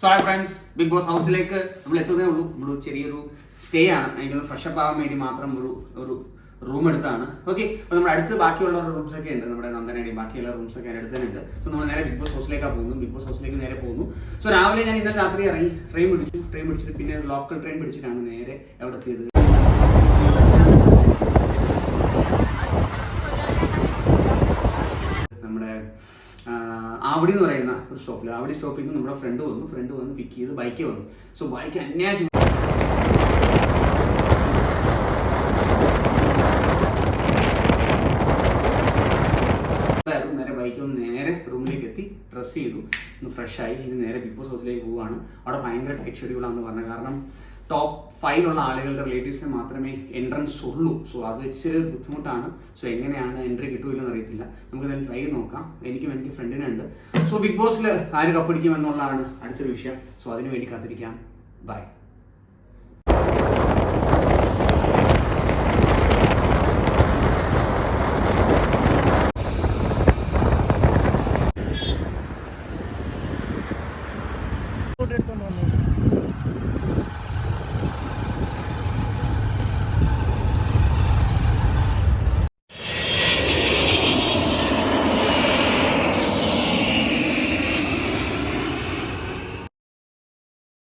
So ആ friends big boss ഹൗസിലേക്ക് നമ്മൾ എത്തുന്നേ ഉള്ളൂ. നമ്മൾ ചെറിയൊരു സ്റ്റേ ആണ്. എനിക്കൊന്ന് ഫ്രഷ് അപ്പ് ആവാൻ വേണ്ടി മാത്രം ഒരു ഒരു റൂം എടുത്താണ്. ഓക്കെ അപ്പോൾ നമ്മുടെ അടുത്ത് ബാക്കിയുള്ള റൂംസ് ഒക്കെ ഉണ്ട്. നമ്മുടെ നന്ദനടി ബാക്കിയുള്ള റൂംസ് ഒക്കെ അതിന്റെ അടുത്ത് തന്നെ ഉണ്ട്. സോ നമ്മൾ നേരെ ബിഗ് ബോസ് ഹൗസിലേക്കാണ് പോകുന്നു. ബിഗ് ബോസ് ഹൗസിലേക്ക് നേരെ പോകുന്നു. സോ രാവിലെ ഞാൻ ഇന്നലെ രാത്രി ഇറങ്ങി. ട്രെയിൻ പിടിച്ചു. ട്രെയിൻ പിടിച്ചിട്ട് പിന്നെ ലോക്കൽ ട്രെയിൻ പിടിച്ചിട്ടാണ് നേരെ എവിടെ എത്തിയത്. നമ്മുടെ ആവടി എന്ന് പറയുന്ന ഒരു സ്റ്റോപ്പിൽ ആവടി സ്റ്റോപ്പിൽ നിന്ന് നമ്മുടെ ഫ്രണ്ട് വന്നു. ഫ്രണ്ട് വന്ന് പിക്ക് ചെയ്ത് ബൈക്ക് വന്നു. സോ ബൈക്ക് അന്യാജ്. നേരെ ബൈക്ക് വന്ന് നേരെ റൂമിലേക്ക് എത്തി. ഡ്രസ്സ് ചെയ്തു. ഒന്ന് ഫ്രഷ് ആയി. ഇനി നേരെ ബിഗ് ബോസ് ഹൗസിലേക്ക് പോവുകയാണ് അവിടെ ഭയങ്കര ടൈറ്റ് ഷെഡ്യൂളാണെന്ന് പറഞ്ഞത്. കാരണം ടോപ്പ് ഫൈവിലുള്ള ആളുകളുടെ റിലേറ്റീവ്സിന് മാത്രമേ എൻട്രൻസ് ഉള്ളൂ. സോ അത് ഇച്ചിരി ബുദ്ധിമുട്ടാണ്. സോ എങ്ങനെയാണ് എൻട്രി കിട്ടുമില്ലെന്ന് അറിയത്തില്ല നമുക്ക് എന്തായാലും ട്രൈ ചെയ്ത് നോക്കാം. എനിക്കും എനിക്ക് ഫ്രണ്ടിനുണ്ട് സോ ബിഗ് ബോസിൽ ആര് കപ്പടിക്കും എന്നുള്ളതാണ് അടുത്തൊരു വിഷയം. സോ അതിനു വേണ്ടി കാത്തിരിക്കാം. ബൈ